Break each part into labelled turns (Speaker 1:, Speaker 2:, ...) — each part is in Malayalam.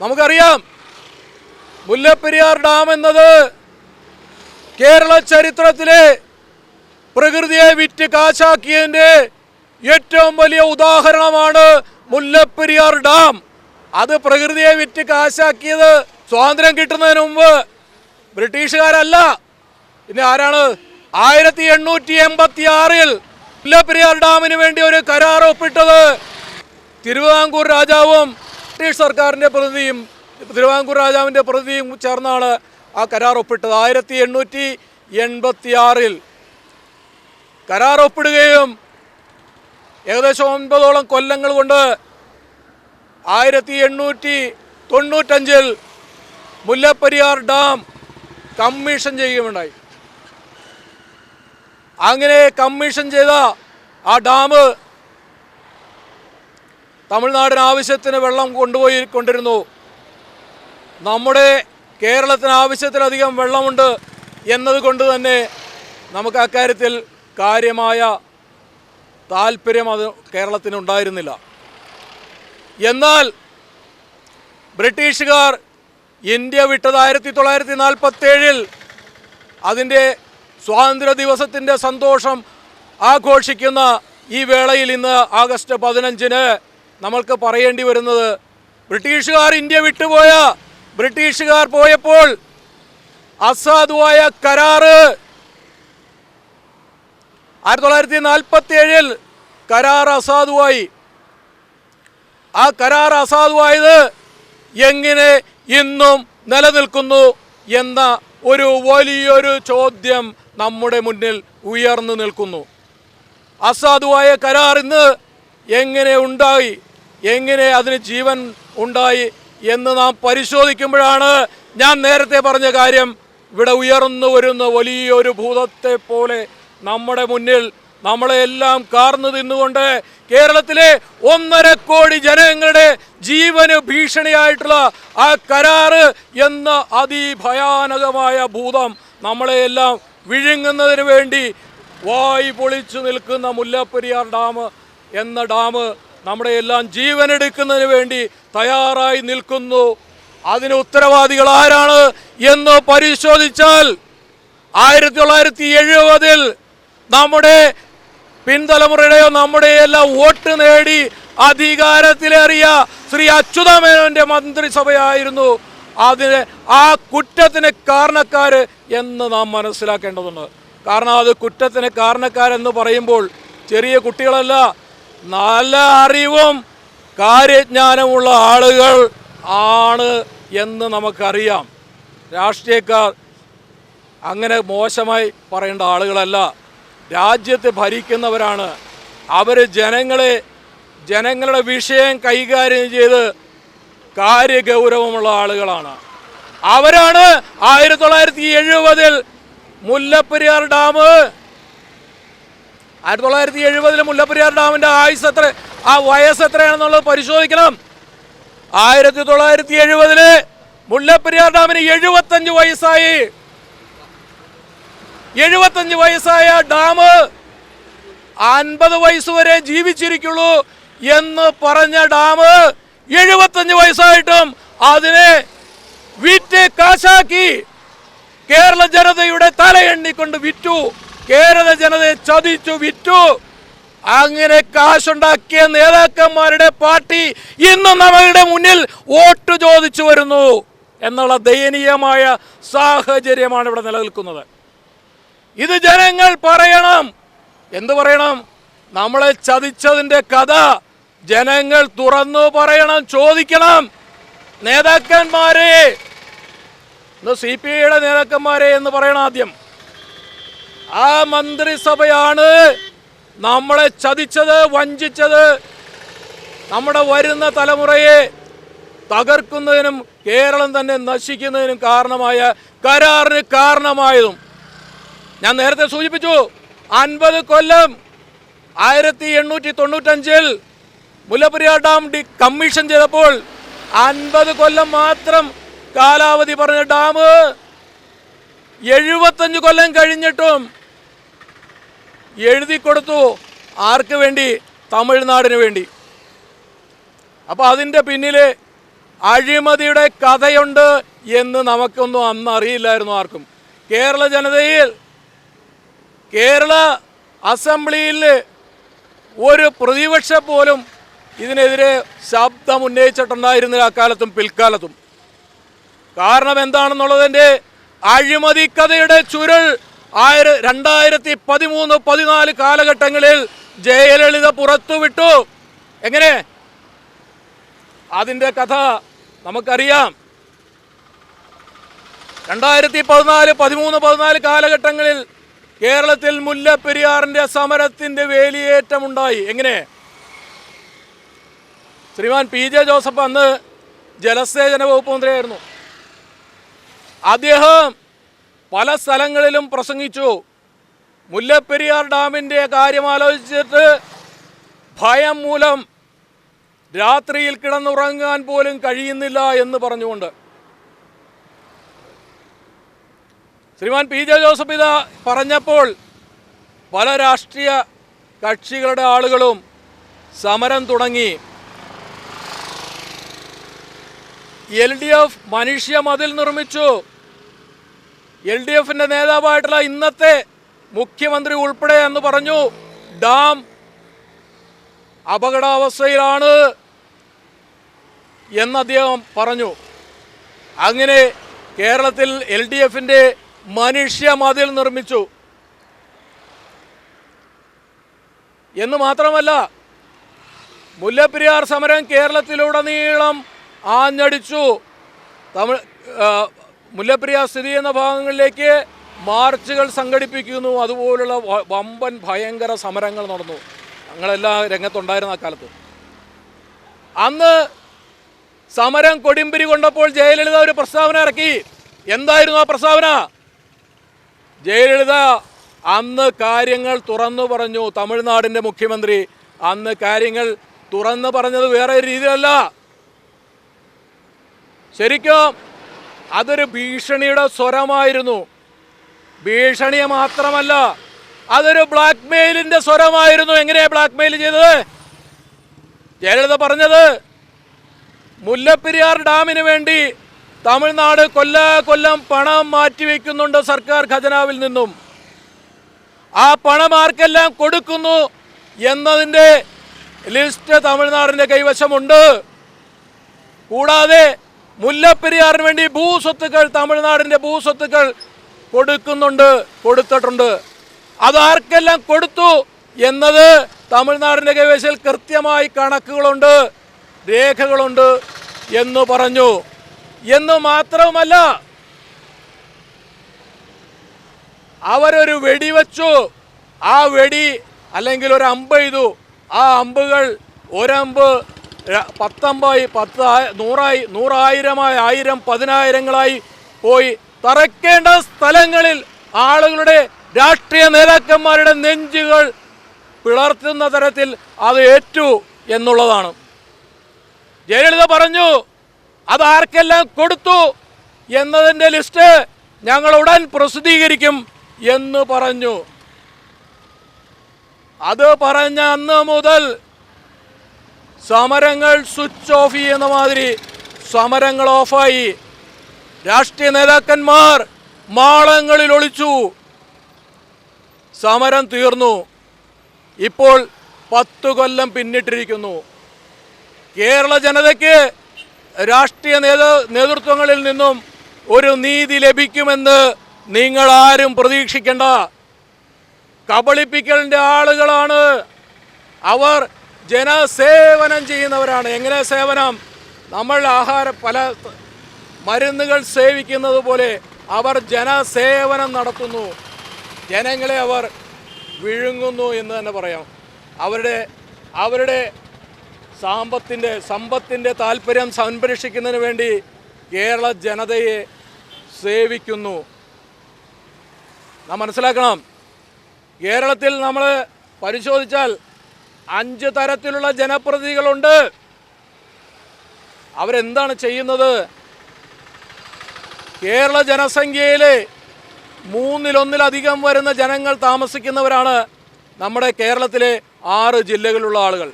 Speaker 1: നമുക്കറിയാം മുല്ലപ്പെരിയാർ ഡാം എന്നത് കേരള ചരിത്രത്തിലെ പ്രകൃതിയെ വിറ്റ് കാശാക്കിയതിന്റെ ഏറ്റവും വലിയ ഉദാഹരണമാണ് മുല്ലപ്പെരിയാർ ഡാം. അത് പ്രകൃതിയെ വിറ്റ് കാശാക്കിയത് സ്വാതന്ത്ര്യം കിട്ടുന്നതിന് മുമ്പ് ബ്രിട്ടീഷുകാരല്ല. പിന്നെ ആരാണ്? ആയിരത്തി എണ്ണൂറ്റി എൺപത്തി ആറിൽ മുല്ലപ്പെരിയാർ ഡാമിന് വേണ്ടി ഒരു കരാർ ഒപ്പിട്ടത് തിരുവിതാംകൂർ രാജാവും ബ്രിട്ടീഷ് സർക്കാരിന്റെ പ്രതിനിധിയും തിരുവാങ്കൂർ രാജാവിന്റെ പ്രതിനിധിയും ചേർന്നാണ് ആ കരാർ ഒപ്പിട്ടത്. ആയിരത്തി എണ്ണൂറ്റി എൺപത്തിയാറിൽ കരാർ ഒപ്പിടുകയും ഏകദേശം ഒൻപതോളം കൊല്ലങ്ങൾ കൊണ്ട് ആയിരത്തി എണ്ണൂറ്റി തൊണ്ണൂറ്റഞ്ചിൽ മുല്ലപ്പെരിയാർ ഡാം കമ്മീഷൻ ചെയ്യുകയുണ്ടായി. അങ്ങനെ കമ്മീഷൻ ചെയ്ത ആ ഡാം തമിഴ്നാടിന് ആവശ്യത്തിന് വെള്ളം കൊണ്ടുപോയി കൊണ്ടിരുന്നു. നമ്മുടെ കേരളത്തിന് ആവശ്യത്തിലധികം വെള്ളമുണ്ട് എന്നതുകൊണ്ട് തന്നെ നമുക്ക് അക്കാര്യത്തിൽ കാര്യമായ താല്പര്യം അത് കേരളത്തിന് ഉണ്ടായിരുന്നില്ല എന്നാൽ ബ്രിട്ടീഷുകാർ ഇന്ത്യ വിട്ടത് ആയിരത്തി തൊള്ളായിരത്തി നാൽപ്പത്തി ഏഴിൽ അതിന്റെ സ്വാതന്ത്ര്യ ദിവസത്തിന്റെ സന്തോഷം ആഘോഷിക്കുന്ന ഈ വേളയിൽ ഇന്ന് ആഗസ്റ്റ് പതിനഞ്ചിന് നമ്മൾക്ക് പറയേണ്ടി വരുന്നത് ബ്രിട്ടീഷുകാർ ഇന്ത്യ വിട്ടുപോയ ബ്രിട്ടീഷുകാർ പോയപ്പോൾ അസാധുവായ കരാറ് ആയിരത്തി തൊള്ളായിരത്തി നാൽപ്പത്തി ഏഴിൽ കരാർ അസാധുവായി. ആ കരാർ അസാധുവായത് എങ്ങനെ ഇന്നും നിലനിൽക്കുന്നു എന്ന ഒരു വലിയൊരു ചോദ്യം നമ്മുടെ മുന്നിൽ ഉയർന്നു നിൽക്കുന്നു. അസാധുവായ കരാർ ഇന്ന് എങ്ങനെ ഉണ്ടായി? എങ്ങനെ അതിന് ജീവൻ ഉണ്ടായി എന്ന് നാം പരിശോധിക്കുമ്പോഴാണ് ഞാൻ നേരത്തെ പറഞ്ഞ കാര്യം. ഇവിടെ ഉയർന്നു വരുന്ന വലിയൊരു ഭൂതത്തെ പോലെ നമ്മുടെ മുന്നിൽ നമ്മളെ എല്ലാം കാർന്നു തിന്നുകൊണ്ട് കേരളത്തിലെ ഒന്നര കോടി ജനങ്ങളുടെ ജീവന് ഭീഷണിയായിട്ടുള്ള ആ കരാറ് എന്ന അതിഭയാനകമായ ഭൂതം നമ്മളെയെല്ലാം വിഴുങ്ങുന്നതിന് വേണ്ടി വായി പൊളിച്ചു നിൽക്കുന്ന മുല്ലപ്പെരിയാർ ഡാം എന്ന ഡാം നമ്മുടെ എല്ലാം ജീവനെടുക്കുന്നതിന് വേണ്ടി തയ്യാറായി നിൽക്കുന്നു. അതിന് ഉത്തരവാദികൾ ആരാണ് എന്ന് പരിശോധിച്ചാൽ ആയിരത്തി തൊള്ളായിരത്തി എഴുപതിൽ നമ്മുടെ പിൻതലമുറയുടെയോ നമ്മുടെ എല്ലാം വോട്ട് നേടി അധികാരത്തിലേറിയ ശ്രീ അച്യുതമേനോന്റെ മന്ത്രിസഭയായിരുന്നു. അതിന് ആ കുറ്റത്തിന് കാരണക്കാര് എന്ന് നാം മനസ്സിലാക്കേണ്ടതുണ്ട്. കാരണം അത് കുറ്റത്തിന് കാരണക്കാരെന്ന് പറയുമ്പോൾ ചെറിയ കുട്ടികളല്ല നല്ല അറിവും കാര്യജ്ഞാനമുള്ള ആളുകൾ ആണ് എന്ന് നമുക്കറിയാം. രാഷ്ട്രീയക്കാർ അങ്ങനെ മോശമായി പറയേണ്ട ആളുകളല്ല. രാജ്യത്തെ ഭരിക്കുന്നവരാണ്. അവർ ജനങ്ങളെ ജനങ്ങളുടെ വിഷയം കൈകാര്യം ചെയ്ത് കാര്യഗൗരവമുള്ള ആളുകളാണ്. അവരാണ് ആയിരത്തി തൊള്ളായിരത്തി എഴുപതിൽ മുല്ലപ്പെരിയാർ ഡാം ആയിരത്തി തൊള്ളായിരത്തി എഴുപതിൽ മുല്ലപ്പെരിയാർ ഡാമിന്റെ ആയുസ് എത്ര? ആ വയസ്സ് എത്രയാണെന്നുള്ളത് പരിശോധിക്കണം. ആയിരത്തി തൊള്ളായിരത്തി എഴുപതിൽ മുല്ലപ്പെരിയാർ ഡാമിന് എഴുപത്തഞ്ച് വയസ്സായി. എഴുപത്തഞ്ച് വയസ്സായ ഡാം അൻപത് വയസ്സ് വരെ ജീവിച്ചിരിക്കുള്ളൂ എന്ന് പറഞ്ഞ ഡാം എഴുപത്തഞ്ച് വയസ്സായിട്ടും അതിനെ വിറ്റ് കാശാക്കി കേരള ജനതയുടെ തലയെണ്ണിക്കൊണ്ട് വിറ്റു. കേരള ജനതയെ ചതിച്ചു വിറ്റു. അങ്ങനെ കാശുണ്ടാക്കിയ നേതാക്കന്മാരുടെ പാർട്ടി ഇന്നും നമ്മളുടെ മുന്നിൽ വോട്ട് ചോദിച്ചു വരുന്നു എന്നുള്ള ദയനീയമായ സാഹചര്യമാണ് ഇവിടെ നിലനിൽക്കുന്നത്. ഇത് ജനങ്ങൾ പറയണം. എന്തു പറയണം? നമ്മളെ ചതിച്ചതിന്റെ കഥ ജനങ്ങൾ തുറന്നു പറയണം ചോദിക്കണം. നേതാക്കന്മാരെ സി പി ഐയുടെ നേതാക്കന്മാരെ എന്ന് പറയണം ആദ്യം. ആ മന്ത്രിസഭയാണ് നമ്മളെ ചതിച്ചത് വഞ്ചിച്ചത്. നമ്മുടെ വരുന്ന തലമുറയെ തകർക്കുന്നതിനും കേരളം തന്നെ നശിക്കുന്നതിനും കാരണമായ കരാറിന് കാരണമായതും. ഞാൻ നേരത്തെ സൂചിപ്പിച്ചു അൻപത് കൊല്ലം ആയിരത്തി എണ്ണൂറ്റി തൊണ്ണൂറ്റഞ്ചിൽ മുല്ലപ്പെരിയാർ ഡാം ഡി കമ്മീഷൻ ചെയ്തപ്പോൾ അൻപത് കൊല്ലം മാത്രം കാലാവധി പറഞ്ഞ ഡാം എഴുപത്തഞ്ച് കൊല്ലം കഴിഞ്ഞിട്ടും എഴുതി കൊടുത്തു. ആർക്ക് വേണ്ടി? തമിഴ്നാടിന് വേണ്ടി. അപ്പോൾ അതിന്റെ പിന്നിൽ അഴിമതിയുടെ കഥയുണ്ട് എന്ന് നമുക്കൊന്നും അന്ന് അറിയില്ലായിരുന്നു ആർക്കും. കേരള ജനതയിൽ കേരള അസംബ്ലിയിൽ ഒരു പ്രതിപക്ഷം പോലും ഇതിനെതിരെ ശബ്ദം ഉന്നയിച്ചിട്ടുണ്ടായിരുന്നില്ല അക്കാലത്തും പിൽക്കാലത്തും. കാരണം എന്താണെന്നുള്ളതിന്റെ അഴിമതി കഥയുടെ ചുരുൾ ആയിര രണ്ടായിരത്തി പതിമൂന്ന് പതിനാല് കാലഘട്ടങ്ങളിൽ ജയലളിത പുറത്തുവിട്ടു. എങ്ങനെ? അതിന്റെ കഥ നമുക്കറിയാം. രണ്ടായിരത്തി പതിനാല് പതിമൂന്ന് പതിനാല് കാലഘട്ടങ്ങളിൽ കേരളത്തിൽ മുല്ലപ്പെരിയാറിന്റെ സമരത്തിന്റെ വേലിയേറ്റമുണ്ടായി. എങ്ങനെ? ശ്രീമാൻ പി ജെ ജോസഫ് അന്ന് ജലസേചന വകുപ്പ് മന്ത്രിയായിരുന്നു. അദ്ദേഹം പല സ്ഥലങ്ങളിലും പ്രസംഗിച്ചു. മുല്ലപ്പെരിയാർ ഡാമിന്റെ കാര്യം ആലോചിച്ചിട്ട് ഭയം മൂലം രാത്രിയിൽ കിടന്നുറങ്ങാൻ പോലും കഴിയുന്നില്ല എന്ന് പറഞ്ഞുകൊണ്ട്. ശ്രീമാൻ പി ജെ ജോസഫ് ഇത് പറഞ്ഞപ്പോൾ പല രാഷ്ട്രീയ കക്ഷികളുടെ ആളുകളും സമരം തുടങ്ങി. എൽ ഡി എഫ് മനുഷ്യ മതിൽ നിർമ്മിച്ചു. എൽ ഡി എഫിന്റെ നേതാവായിട്ടുള്ള ഇന്നത്തെ മുഖ്യമന്ത്രി ഉൾപ്പെടെ എന്ന് പറഞ്ഞു ഡാം അപകടാവസ്ഥയിലാണ് എന്ന് അദ്ദേഹം പറഞ്ഞു. അങ്ങനെ കേരളത്തിൽ എൽ ഡി എഫിന്റെ മനുഷ്യ മതിൽ നിർമ്മിച്ചു. എന്ന് മാത്രമല്ല മുല്ലപ്പെരിയാർ സമരം കേരളത്തിലുടനീളം ആഞ്ഞടിച്ചു. തമിഴ് ആ, മുല്ലപ്പെരിയാർ സ്ഥിതി ചെയ്യുന്ന ഭാഗങ്ങളിലേക്ക് മാർച്ചുകൾ സംഘടിപ്പിക്കുന്നു. അതുപോലുള്ള വമ്പൻ ഭയങ്കര സമരങ്ങൾ നടന്നു. ഞങ്ങളെല്ലാം രംഗത്തുണ്ടായിരുന്ന ആ കാലത്ത്. അന്ന് സമരം കൊടിമ്പിരി കൊണ്ടപ്പോൾ ജയലളിത ഒരു പ്രസ്താവന ഇറക്കി. എന്തായിരുന്നു ആ പ്രസ്താവന? ജയലളിത അന്ന് കാര്യങ്ങൾ തുറന്നു പറഞ്ഞു. തമിഴ്നാടിന്റെ മുഖ്യമന്ത്രി അന്ന് കാര്യങ്ങൾ തുറന്നു പറഞ്ഞത് വേറെ രീതിയിലല്ല. ശരിക്കും അതൊരു ഭീഷണിയുടെ സ്വരമായിരുന്നു. ഭീഷണിയെ മാത്രമല്ല അതൊരു ബ്ലാക്ക് മെയിലിന്റെ സ്വരമായിരുന്നു. എങ്ങനെയാണ് ബ്ലാക്ക് മെയിൽ ചെയ്തത്? ജയലളിത പറഞ്ഞത് മുല്ലപ്പെരിയാർ ഡാമിന് വേണ്ടി തമിഴ്നാട് കൊല്ല കൊല്ലം പണം മാറ്റിവെക്കുന്നുണ്ട് സർക്കാർ ഖജനാവിൽ നിന്നും. ആ പണം ആർക്കെല്ലാം കൊടുക്കുന്നു എന്നതിന്റെ ലിസ്റ്റ് തമിഴ്നാടിന്റെ കൈവശമുണ്ട്. കൂടാതെ മുല്ലപ്പെരിയാറിന് വേണ്ടി ഭൂസ്വത്തുക്കൾ തമിഴ്നാടിന്റെ ഭൂസ്വത്തുക്കൾ കൊടുക്കുന്നുണ്ട് കൊടുത്തിട്ടുണ്ട്. അതാർക്കെല്ലാം കൊടുത്തു എന്നത് തമിഴ്നാടിന്റെ കൈവശയിൽ കൃത്യമായി കണക്കുകളുണ്ട് രേഖകളുണ്ട് എന്ന് പറഞ്ഞു. എന്ന് മാത്രവുമല്ല അവരൊരു വെടിവെച്ചു ആ വെടി അല്ലെങ്കിൽ ഒരു അമ്പ് ചെയ്തു. ആ അമ്പുകൾ ഒരമ്പ് പത്തമ്പായി പത്ത് നൂറായി നൂറായിരമായി ആയിരം പതിനായിരങ്ങളായി പോയി. തറയ്ക്കേണ്ട സ്ഥലങ്ങളിൽ ആളുകളുടെ രാഷ്ട്രീയ നേതാക്കന്മാരുടെ നെഞ്ചുകൾ പിളർത്തുന്ന തരത്തിൽ അത് ഏറ്റു എന്നുള്ളതാണ്. ജയലളിത പറഞ്ഞു അത് ആർക്കെല്ലാം കൊടുത്തു എന്നതിന്റെ ലിസ്റ്റ് ഞങ്ങൾ ഉടൻ പ്രസിദ്ധീകരിക്കും എന്ന് പറഞ്ഞു. അത് പറഞ്ഞ അന്ന് മുതൽ സമരങ്ങൾ സ്വിച്ച് ഓഫ് ചെയ്യുന്ന മാതിരി സമരങ്ങൾ ഓഫായി. രാഷ്ട്രീയ നേതാക്കന്മാർ മാളങ്ങളിൽ ഒളിച്ചു. സമരം തീർന്നു. ഇപ്പോൾ പത്തു കൊല്ലം പിന്നിട്ടിരിക്കുന്നു. കേരള ജനതയ്ക്ക് രാഷ്ട്രീയ നേതൃത്വങ്ങളിൽ നിന്നും ഒരു നീതി ലഭിക്കുമെന്ന് നിങ്ങൾ ആരും പ്രതീക്ഷിക്കേണ്ട. കബളിപ്പിക്കലിന്റെ ആളുകളാണ് അവർ ജനസേവനം ചെയ്യുന്നവരാണ്. എങ്ങനെ സേവനം? നമ്മൾ ആഹാര പല മരുന്നുകൾ സേവിക്കുന്നത് പോലെ അവർ ജനസേവനം നടത്തുന്നു. ജനങ്ങളെ അവർ വിഴുങ്ങുന്നു എന്ന് തന്നെ പറയാം. അവരുടെ അവരുടെ സാമ്പത്തിന്റെ സമ്പത്തിന്റെ താല്പര്യം സംരക്ഷിക്കുന്നതിന് വേണ്ടി കേരള ജനതയെ സേവിക്കുന്നു. നാം മനസ്സിലാക്കണം. കേരളത്തിൽ നമ്മൾ പരിശോധിച്ചാൽ അഞ്ച് തരത്തിലുള്ള ജനപ്രതിനിധികളുണ്ട്. അവരെന്താണ് ചെയ്യുന്നത്? കേരള ജനസംഖ്യയിലെ മൂന്നിലൊന്നിലധികം വരുന്ന ജനങ്ങൾ താമസിക്കുന്നവരാണ് നമ്മുടെ കേരളത്തിലെ ആറ് ജില്ലകളിലുള്ള ആളുകൾ.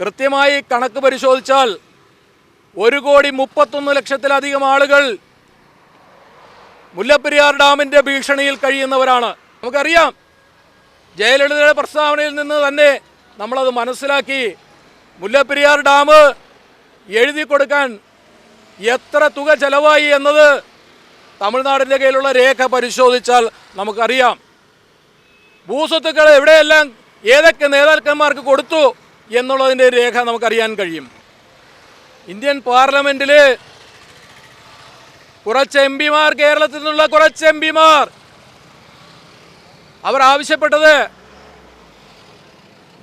Speaker 1: കൃത്യമായി കണക്ക് പരിശോധിച്ചാൽ ഒരു കോടി മുപ്പത്തൊന്ന് ലക്ഷത്തിലധികം ആളുകൾ മുല്ലപ്പെരിയാർ ഡാമിന്റെ ഭീഷണിയിൽ കഴിയുന്നവരാണ്. നമുക്കറിയാം ജയലളിതയുടെ പ്രസ്താവനയിൽ നിന്ന് തന്നെ നമ്മളത് മനസ്സിലാക്കി. മുല്ലപ്പെരിയാർ ഡാം എഴുതി കൊടുക്കാൻ എത്ര തുക ചെലവായി എന്നത് തമിഴ്നാടിന്റെ കയ്യിലുള്ള രേഖ പരിശോധിച്ചാൽ നമുക്കറിയാം. ഭൂസ്വത്തുക്കൾ എവിടെയെല്ലാം ഏതൊക്കെ നേതാക്കന്മാർക്ക് കൊടുത്തു എന്നുള്ളതിന്റെ രേഖ നമുക്കറിയാൻ കഴിയും. ഇന്ത്യൻ പാർലമെന്റിൽ കുറച്ച് എം പിമാർ കേരളത്തിൽ നിന്നുള്ള കുറച്ച് എം പിമാർ അവർ ആവശ്യപ്പെട്ടത്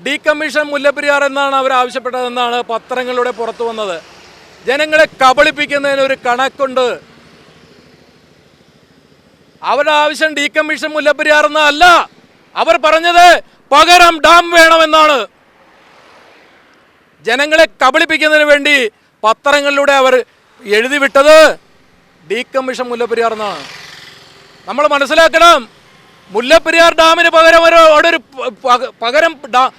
Speaker 1: ഡീകമ്മീഷൻ മുല്ലപ്പെരിയാർ എന്നാണ് അവർ ആവശ്യപ്പെട്ടതെന്നാണ് പത്രങ്ങളിലൂടെ പുറത്തു വന്നത്. ജനങ്ങളെ കബളിപ്പിക്കുന്നതിന് ഒരു കണക്കുണ്ട്. അവരുടെ ആവശ്യം ഡീകമ്മീഷൻ മുല്ലപ്പെരിയാർ എന്നല്ല. അവർ പറഞ്ഞത് പകരം ഡാം വേണമെന്നാണ്. ജനങ്ങളെ കബളിപ്പിക്കുന്നതിന് വേണ്ടി പത്രങ്ങളിലൂടെ അവർ എഴുതി വിട്ടത് ഡീകമ്മീഷൻ മുല്ലപ്പെരിയാർ എന്നാണ്. നമ്മൾ മനസ്സിലാക്കണം മുല്ലപ്പെരിയാർ ഡാമിന് പകരം ഒരു അവിടെ ഒരു പകരം ഡാ-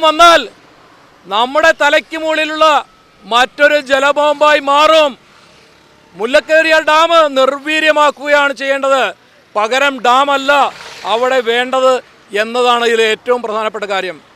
Speaker 1: വന്നാൽ നമ്മുടെ തലയ്ക്ക് മുകളിലുള്ള മറ്റൊരു ജലബോംബായി മാറും. മുല്ലപ്പെരിയാർ ഡാം നിർവീര്യമാക്കുകയാണ് ചെയ്യേണ്ടത്. പകരം ഡാമല്ല അവിടെ വേണ്ടത് എന്നതാണ് ഇതിലെ ഏറ്റവും പ്രധാനപ്പെട്ട കാര്യം.